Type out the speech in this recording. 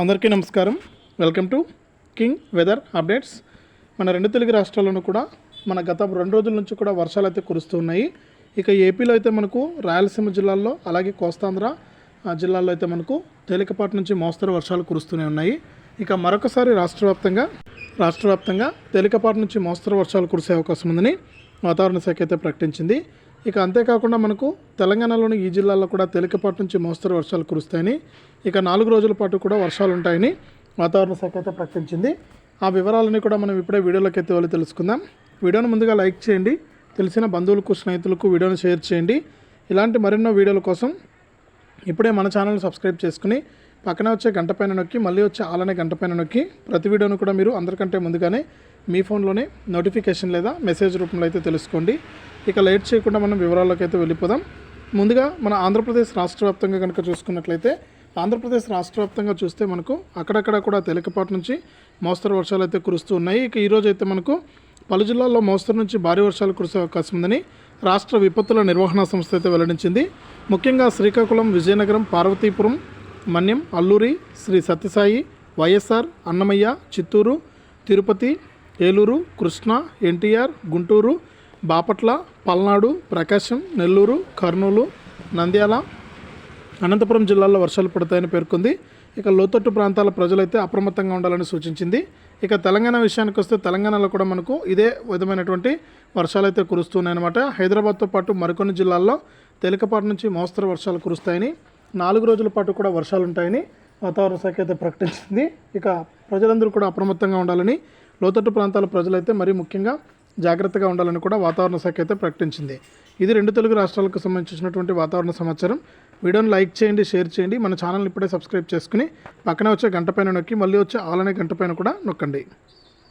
అందరికీ నమస్కారం. Welcome to king weather updates మన రెండు తెలుగు రాష్ట్రాల్లోనూ కూడా మన గత రెండు రోజుల నుంచి కూడా వర్షాలు అయితే కురుస్తున్నాయి ఇక ఏపీలో అయితే మనకు రాయలసీమ జిల్లాల్లో అలాగే కోస్తాంధ్ర జిల్లాల్లో అయితే మనకు తేలికపాటి నుంచి మోస్తరు వర్షాలు కురుస్తూనే ఉన్నాయి. ఇక మరొకసారి రాష్ట్ర వ్యాప్తంగా రాష్ట్ర వ్యాప్తంగా తేలికపాటి నుంచి మోస్తరు వర్షాలు కురిసే అవకాశం ఉందని వాతావరణ శాఖ అయితే ప్రకటించింది. ఇక అంతేకాకుండా మనకు తెలంగాణలోని ఈ జిల్లాల్లో కూడా తేలికపాటి నుంచి మోస్తరు వర్షాలు కురుస్తాయని ఇక నాలుగు రోజుల పాటు కూడా వర్షాలు ఉంటాయని వాతావరణ శాఖ అయితే ప్రకటించింది. ఆ వివరాలని కూడా మనం ఇప్పుడే వీడియోలోకి అయితే వాళ్ళు తెలుసుకుందాం. వీడియోను ముందుగా లైక్ చేయండి తెలిసిన బంధువులకు స్నేహితులకు వీడియోను షేర్ చేయండి. ఇలాంటి మరెన్నో వీడియోల కోసం ఇప్పుడే మన ఛానల్ సబ్స్క్రైబ్ చేసుకుని పక్కన వచ్చే గంట పైన నొక్కి మళ్ళీ వచ్చే ఆలనే గంట పైన నొక్కి ప్రతి వీడియోను కూడా మీరు అందరికంటే ముందుగానే మీ ఫోన్లోనే నోటిఫికేషన్ లేదా మెసేజ్ రూపంలో అయితే తెలుసుకోండి. ఇక లేట్ చేయకుండా మనం వివరాల్లోకి అయితే వెళ్ళిపోదాం. ముందుగా మన ఆంధ్రప్రదేశ్ రాష్ట్ర వ్యాప్తంగా కనుక చూసుకున్నట్లయితే ఆంధ్రప్రదేశ్ రాష్ట్ర వ్యాప్తంగా చూస్తే మనకు అక్కడక్కడ కూడా తేలికపాటి నుంచి మోస్తరు వర్షాలు అయితే కురుస్తూ ఉన్నాయి. ఇక ఈరోజు అయితే మనకు పలు జిల్లాల్లో మోస్తరు నుంచి భారీ వర్షాలు కురిసే అవకాశం ఉందని రాష్ట్ర విపత్తుల నిర్వహణ సంస్థ అయితే వెల్లడించింది. ముఖ్యంగా శ్రీకాకుళం విజయనగరం పార్వతీపురం మన్యం అల్లూరి శ్రీ సత్యసాయి వైఎస్ఆర్ అన్నమయ్య చిత్తూరు తిరుపతి ఏలూరు కృష్ణా ఎన్టీఆర్ గుంటూరు బాపట్ల పల్నాడు ప్రకాశం నెల్లూరు కర్నూలు నంద్యాల అనంతపురం జిల్లాల్లో వర్షాలు పడతాయని పేర్కొంది. ఇక లోతట్టు ప్రాంతాల ప్రజలైతే అప్రమత్తంగా ఉండాలని సూచించింది. ఇక తెలంగాణ విషయానికి వస్తే తెలంగాణలో కూడా మనకు ఇదే విధమైనటువంటి వర్షాలు అయితే కురుస్తున్నాయన్నమాట. హైదరాబాద్తో పాటు మరికొన్ని జిల్లాల్లో తేలికపాటి నుంచి మోస్తరు వర్షాలు కురుస్తాయని నాలుగు రోజుల పాటు కూడా వర్షాలు ఉంటాయని వాతావరణ శాఖ అయితే ప్రకటించింది. ఇక ప్రజలందరూ కూడా అప్రమత్తంగా ఉండాలని లోతట్టు ప్రాంతాల ప్రజలైతే మరీ ముఖ్యంగా జాగ్రత్తగా ఉండాలని కూడా వాతావరణ శాఖ అయితే ప్రకటించింది. ఇది రెండు తెలుగు రాష్ట్రాలకు సంబంధించినటువంటి వాతావరణ సమాచారం. వీడియోని లైక్ చేయండి షేర్ చేయండి. మన ఛానల్ని ఇప్పుడే సబ్స్క్రైబ్ చేసుకుని పక్కనే వచ్చే గంట పైన నొక్కి మళ్ళీ వచ్చే ఆలనే గంట పైన కూడా నొక్కండి.